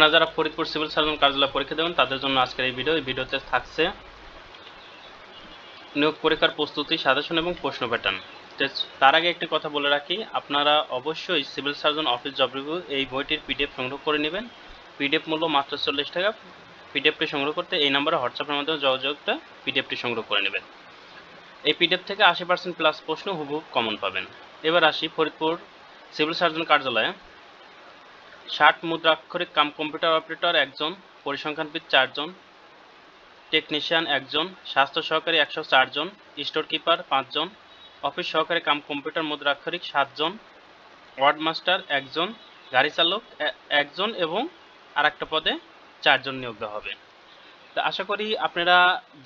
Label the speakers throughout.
Speaker 1: আপনারা যারা Faridpur civil surgeon কার্যালয় পরীক্ষা দেবেন, তাদের জন্য আজকের এই ভিডিও, এই ভিডিওতে থাকছে নিয়োগ পরীক্ষার প্রস্তুতি, সাজেশন এবং প্রশ্ন প্যাটার্ন তার আগে একটি কথা বলে রাখি, আপনারা অবশ্যই civil surgeon office job review এই বইটির পিডিএফ সংগ্রহ করে নেবেন। পিডিএফ মূল্য মাত্র চল্লিশ টাকা। পিডিএফটি সংগ্রহ করতে এই নাম্বারে হোয়াটসঅ্যাপের মাধ্যমে যোগাযোগটা পিডিএফটি সংগ্রহ করে নেবেন। এই পিডিএফ থেকে আশি পার্সেন্ট প্লাস প্রশ্ন হুবহু কমন পাবেন। এবার আসি ফরিদপুর সিভিল সার্জন কার্যালয়ে। ষাট মুদ্রাক্ষরিক কাম কম্পিউটার অপারেটর একজন, পরিসংখ্যানবিদ চারজন, টেকনিশিয়ান একজন, স্বাস্থ্য সহকারী একশো চারজন, স্টোর কিপার পাঁচজন, অফিস সহকারী কাম কম্পিউটার মুদ্রাক্ষরিক সাতজন, ওয়ার্ড মাস্টার একজন, গাড়ি চালক একজন এবং আর একটা পদে চারজন নিয়োগ দেওয়া হবে। তো আশা করি আপনারা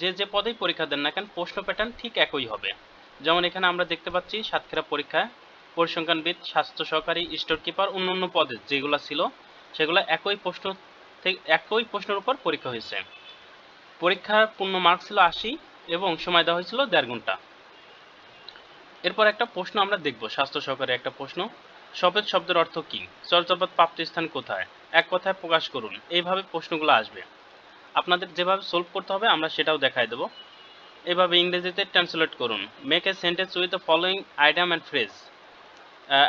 Speaker 1: যে যে পদেই পরীক্ষা দেন না কেন, প্রশ্ন প্যাটার্ন ঠিক একই হবে। যেমন এখানে আমরা দেখতে পাচ্ছি সাতক্ষীরা পরীক্ষায় পরিসংখ্যানবিদ, স্বাস্থ্য সহকারী, স্টোর কিপার, অন্য অন্য পদে যেগুলো ছিল, সেগুলো একই প্রশ্ন থেকে একই প্রশ্নের উপর পরীক্ষা হয়েছে। পরীক্ষার পূর্ণ মার্ক ছিল আশি এবং সময় দেওয়া হয়েছিল দেড় ঘণ্টা। এরপর একটা প্রশ্ন আমরা দেখব, স্বাস্থ্য সহকারী একটা প্রশ্ন। সফেদ শব্দের অর্থ কি? চর্যাপদ প্রাপ্তিস্থান কোথায়? এক কথায় প্রকাশ করুন, এইভাবে প্রশ্নগুলো আসবে। আপনাদের যেভাবে সলভ করতে হবে, আমরা সেটাও দেখাই দেবো। এভাবে ইংরেজিতে ট্রান্সলেট করুন। Make a sentence with the following item and phrase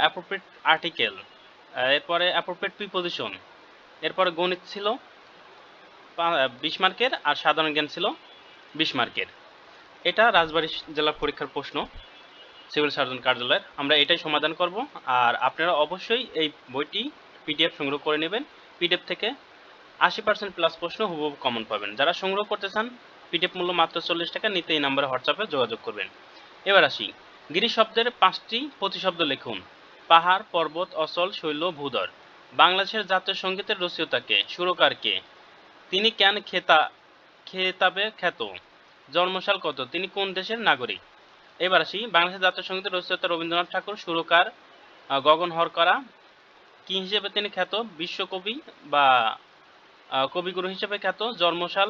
Speaker 1: appropriate article এরপরে অ্যাপ্রোপ্রিয়েট প্রিপোজিশন এরপরে গণিত ছিল বিশ মার্কের, আর সাধারণ জ্ঞান ছিল বিশ মার্কের। এটা রাজবাড়ী জেলা পরীক্ষার প্রশ্ন, সিভিল সার্জন কার্যালয়ের। আমরা এটাই সমাধান করব, আর আপনারা অবশ্যই এই বইটি পিডিএফ সংগ্রহ করে নেবেন। পিডিএফ থেকে আশি পার্সেন্ট প্লাস প্রশ্ন হুবহু কমন পাবেন। যারা সংগ্রহ করতে চান পিডিএফ মূল্য মাত্র চল্লিশ টাকা, নিতে এই নাম্বারে হোয়াটসঅ্যাপে যোগাযোগ করবেন। এবার আসি। গিরি শব্দের পাঁচটি প্রতিশব্দ লিখুন। পাহাড়, পর্বত, অচল, শৈল ভূধর বাংলাদেশের জাতীয় সঙ্গীতের রচয়িতাকে, সুরকারকে। তিনি কেন খেতা, খেতাবে খ্যাত? জন্মসাল কত? তিনি কোন দেশের নাগরিক? এবার আসি বাংলাদেশের জাতীয় সঙ্গীতের রচয়িতা রবীন্দ্রনাথ ঠাকুর, সুরকার গগন হরকরা। কি হিসেবে তিনি খ্যাত? বিশ্বকবি বা কবিগুরু হিসেবে খ্যাত? জন্মসাল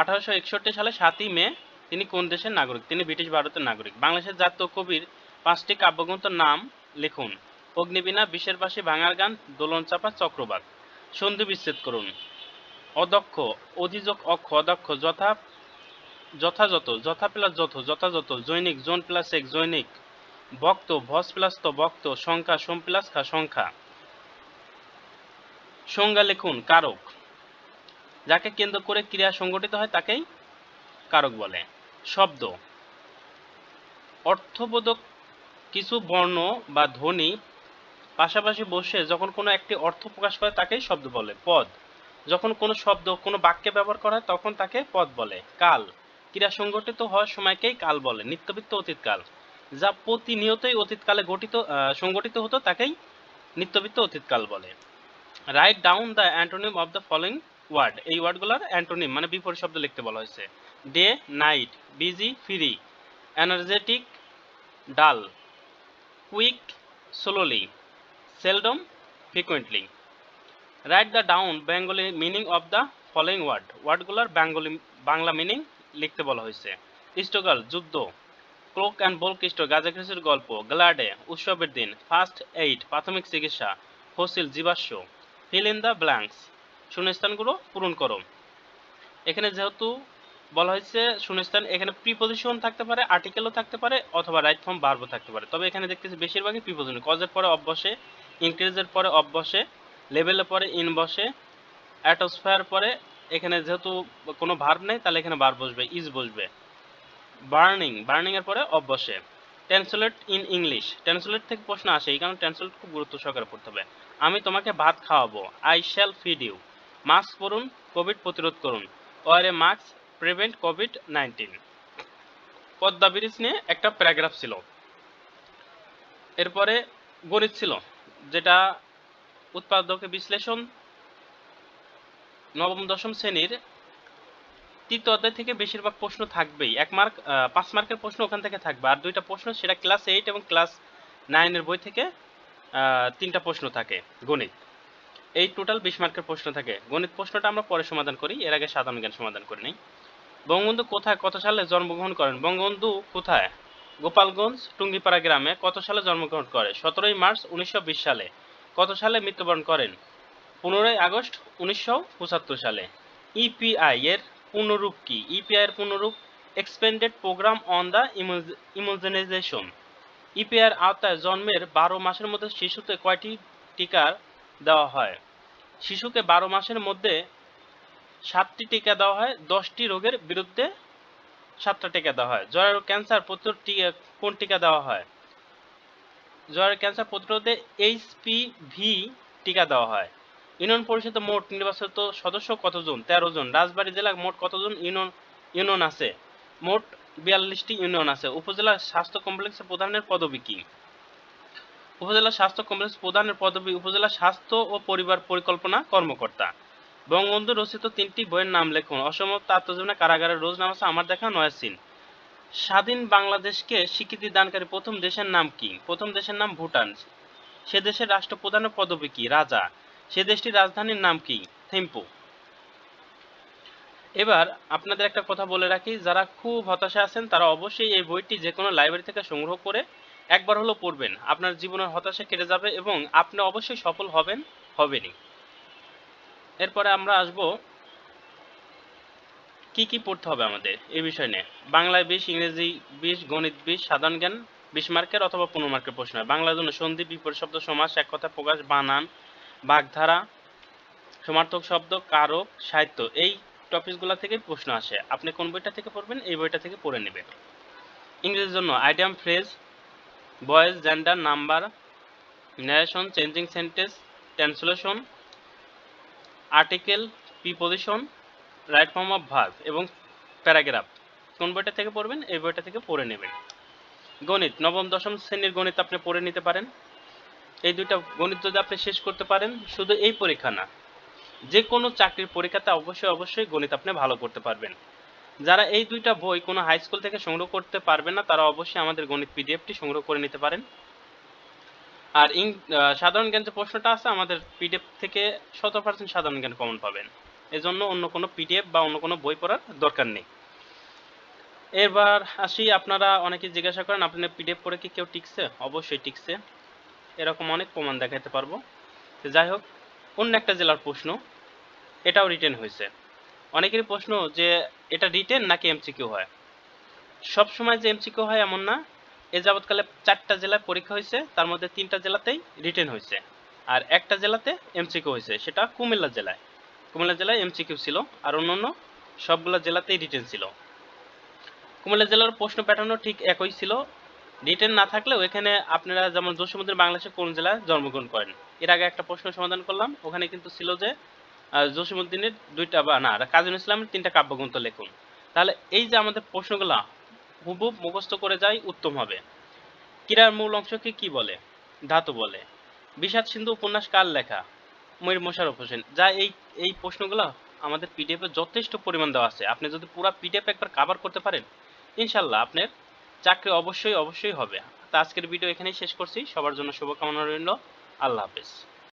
Speaker 1: আঠারোশো একষট্টি সালে সাতই মে তিনি কোন দেশের নাগরিক? তিনি ব্রিটিশ ভারতের নাগরিক। বাংলাদেশের জাতীয় কবির পাঁচটি কাব্যগ্রন্থের নাম লিখুন। অগ্নিবীণা বিশের বাসী ভাঙার গান, দোলন চাপা, চক্রবাক। সন্ধি বিচ্ছেদ করুন। অদক্ষ, অধিযোগ অক্ষ, অদক্ষ, যথা, যথাযথ, যথা প্লাস যথ, যথাযথ, জৈনিক জোন প্লাস এক, জৈনিক বক্ত ভস প্লাস তো বক্ত সংখ্যা, সোম প্লাস খা, সংখ্যা। সংজ্ঞা লিখুন, কারক। যাকে কেন্দ্র করে ক্রিয়া সংগঠিত হয়, তাকেই কারক বলে। শব্দ। অর্থবোধক কিছু বর্ণ বা ধ্বনি পাশাপাশি বসে যখন কোনো একটি অর্থ প্রকাশ করে তাকেই শব্দ বলে, পদ। যখন কোনো শব্দ, কোনো বাক্যে ব্যবহার করা হয়, তখন তাকে পদ বলে, কাল। ক্রিয়া সংগঠিত হওয়ার সময়কেই কাল বলে, নিত্যবৃত্ত অতীতকাল। যা প্রতিনিয়তই অতীতকালে গঠিত সংগঠিত হতো, তাকেই নিত্যবৃত্ত অতীতকাল বলে। Write down the antonym of the following word এই ওয়ার্ডগুলোর অ্যান্টোনিম মানে বিপরীত শব্দ লিখতে বলা হয়েছে। Day night, busy, free, energetic, dull, quick, slowly, seldom, frequently. Write the down, Bengali meaning of the following word. ওয়ার্ডগুলোর Bengali, Bangla meaning লিখতে বলা হয়েছে। স্ট্রাগল যুদ্ধ, ক্লোক অ্যান্ড বোল্ক স্টোর গাজাখ্রিসের গল্প, গ্লাডে, উৎসবের দিন, ফার্স্ট এইড, প্রাথমিক চিকিৎসা, ফসিল জীবাশ্ম, ফিল ইন দ্য ব্ল্যাঙ্কস। শূন্যস্থানগুলো পূরণ করো। এখানে যেহেতু বলা হয়েছে, শূন্যস্থান এখানে প্রিপোজিশন থাকতে পারে আর্টিকেলও থাকতে পারে, অথবা রাইট ফর্ম ভার্বও থাকতে পারে। তবে এখানে দেখতেছি বেশিরভাগই প্রিপোজিশন কজের পরে অব বসে ইনক্রিজের পরে অব বসে লেভেলের পরে ইন বসে অ্যাটসফেয়ার পরে এখানে যেহেতু কোনো ভার্ব নেই, তাহলে এখানে ভার্ব বসবে ইজ বসবে। বার্নিং বার্নিং এর পরে অব বসে ট্রান্সলেট ইন ইংলিশ ট্রান্সলেট থেকে প্রশ্ন আসে, এই কারণে ট্রান্সলেট খুব গুরুত্ব সহকারে পড়তে হবে। আমি তোমাকে ভাত খাওয়াবো। I shall feed you mask পরুন কোভিড প্রতিরোধ করুন। Wear a mask prevent Covid nineteen Padma bridge নিয়ে একটা প্যারাগ্রাফ ছিল। এরপরে গণিত ছিল, যেটা উৎপাদকে বিশ্লেষণ নবম, দশম শ্রেণির তৃতীয় অধ্যায় থেকে বেশিরভাগ প্রশ্ন থাকবেই। এক মার্ক পাঁচ মার্কের প্রশ্ন ওখান থেকে থাকবে। আর দুইটা প্রশ্ন, সেটা ক্লাস এইট এবং ক্লাস নাইনের বই থেকে তিনটা প্রশ্ন থাকে গণিত। এই টোটাল বিশ মার্কের প্রশ্ন থাকে। গণিত প্রশ্নটা আমরা পরে সমাধান করি, এর আগে সাধারণ জ্ঞান সমাধান করি নাই। বঙ্গবন্ধু কোথায়? কত সালে জন্মগ্রহণ করেন? বঙ্গবন্ধু কোথায়? গোপালগঞ্জ, টুঙ্গিপাড়া গ্রামে কত সালে জন্মগ্রহণ করে? সতেরোই মার্চ উনিশশো বিশ সালে। কত সালে মৃত্যুবরণ করেন? পনেরোই আগস্ট উনিশশো পঁচাত্তর সালে। ইপিআই এর পূর্ণরূপ কি? ইপিআই এর পূর্ণরূপ expanded programme on the immunization EPI এর আওতায় জন্মের বারো মাসের মধ্যে শিশুতে কয়টি টিকা দেওয়া হয়? শিশুকে বারো মাসের মধ্যে সাতটি টিকা দেওয়া হয়, দশটি রোগের বিরুদ্ধে সাতটা টিকা দেওয়া হয়। জরায়ু ক্যান্সার প্রতিরোধ টি- কোন টিকা দেওয়া হয়? জরায়ু ক্যান্সার প্রতিরোধে এইচপিভি টিকা দেওয়া হয়। ইউনিয়ন পরিষদে মোট নির্বাচিত সদস্য কতজন? তেরো জন। রাজবাড়ী জেলায় মোট কতজন ইউনিয়ন ইউনিয়ন আছে? মোট বিয়াল্লিশটি ইউনিয়ন আছে। উপজেলা স্বাস্থ্য কমপ্লেক্সের প্রধানের পদবি কি? উপজেলা স্বাস্থ্য কমপ্লেক্স প্রধানের পদবি উপজেলা স্বাস্থ্য ও পরিবার পরিকল্পনা কর্মকর্তা। বঙ্গবন্ধু রচিত তিনটি বইয়ের নাম লেখুন। অসমতা আত্মজীবনে কারাগারের রোজ নাম আছে আমার দেখা নয়াসিন স্বাধীন বাংলাদেশকে স্বীকৃতি দানকারী প্রথম দেশের নাম কি? প্রথম দেশের নাম ভুটান। সে দেশের রাষ্ট্রপ্রধানের পদবি কি? রাজা। সে দেশটির রাজধানীর নাম কি? থিম্পু। এবার আপনাদের একটা কথা বলে রাখি, যারা খুব হতাশা আছেন, তারা অবশ্যই এই বইটি যে কোনো লাইব্রেরি থেকে সংগ্রহ করে একবার হলো পড়বেন। আপনার জীবনের হতাশা কেটে যাবে এবং আপনি অবশ্যই সফল হবেন, হবেনই। এরপরে আমরা আসব কি কি পড়তে হবে আমাদের এই বিষয় নিয়ে। বাংলায় বিশ ইংরেজি বিশ গণিত বিশ সাধারণ জ্ঞান বিশ মার্কের অথবা পনেরো মার্কের প্রশ্ন বাংলার জন্য সন্ধি, বিপরীত শব্দ, সমাস, এক কথা প্রকাশ, বানান, বাগধারা, সমার্থক শব্দ, কারক, সাহিত্য এই টপিকগুলো থেকে প্রশ্ন আসে। আপনি কোন বইটা থেকে পড়বেন? এই বইটা থেকে পড়ে নেবেন। ইংরেজির জন্য item phrase voice gender, number narration changing sentence translation article preposition right form of verb এবং প্যারাগ্রাফ কোন বইটা থেকে পড়বেন? এই বইটা থেকে পড়ে নেবেন। গণিত, নবম, দশম শ্রেণির গণিত আপনি পড়ে নিতে পারেন। এই দুইটা গণিত যদি আপনি শেষ করতে পারেন, শুধু এই পরীক্ষা না যে কোনো চাকরির পরীক্ষাতে অবশ্যই অবশ্যই গণিত আপনি ভালো করতে পারবেন। যারা এই দুইটা বই কোনো হাই স্কুল থেকে সংগ্রহ করতে পারবেন না, তারা অবশ্যই আমাদের গণিত পিডিএফটি সংগ্রহ করে নিতে পারেন। আর ইং সাধারণ জ্ঞান যে প্রশ্নটা আছে, আমাদের পিডিএফ থেকে শত পার্সেন্ট সাধারণ জ্ঞান কমন পাবেন। এজন্য অন্য কোনো পিডিএফ বা অন্য কোনো বই পড়ার দরকার নেই। এবার আসি, আপনারা অনেকে জিজ্ঞাসা করেন, আপনার পিডিএফ পড়ে কি কেউ টিকছে? অবশ্যই টিকছে। এরকম অনেক প্রমাণ দেখাতে পারব। যাই হোক, অন্য একটা জেলার প্রশ্ন, এটাও রিটেন হয়েছে। অনেকেরই প্রশ্ন যে, এটা রিটেন নাকি এমসিকিউ হয়? সব সময় যে এমসিকিউ হয় এমন না এ যাবৎকালে চারটা জেলায় পরীক্ষা হয়েছে, তার মধ্যে তিনটা জেলাতেই রিটেন হয়েছে। আর একটা জেলাতে এমসিকিউ হয়েছে, সেটা কুমিল্লা জেলায়। কুমিল্লা জেলায় এমসিকিউ ছিল, আর অন্যান্য সবগুলো জেলাতেই রিটেন ছিল। কুমিল্লা জেলার প্রশ্ন প্যাটার্নও ঠিক একই ছিল। রিটেন না থাকলেও এখানে আপনারা যেমন জসীমুদ্দিন বাংলাদেশের কোন জেলায় জন্মগ্রহণ করেন, এর আগে একটা প্রশ্ন সমাধান করলাম। ওখানে কিন্তু ছিল যে জসীমুদ্দিনের দুইটা বা না, কাজী ইসলামের তিনটা কাব্যগ্রন্থ লেখুন। তাহলে এই যে আমাদের প্রশ্নগুলা হুবহুব মুখস্থ করে যাই উত্তম হবে। ক্রীড়ার মূল অংশকে কি বলে? ধাতু বলে। বিষাদ সিন্ধু উপন্যাস কার লেখা? মীর মোশাররফ হোসেন। যা এই এই প্রশ্নগুলো আমাদের পিডিএফ যথেষ্ট পরিমাণ দেওয়া আছে। আপনি যদি পুরো পিডিএফ একবার কভার করতে পারেন ইনশাল্লাহ আপনার চাকরি অবশ্যই অবশ্যই হবে। তো আজকের ভিডিও এখানেই শেষ করছি। সবার জন্য শুভকামনা রইল। আল্লাহ হাফেজ।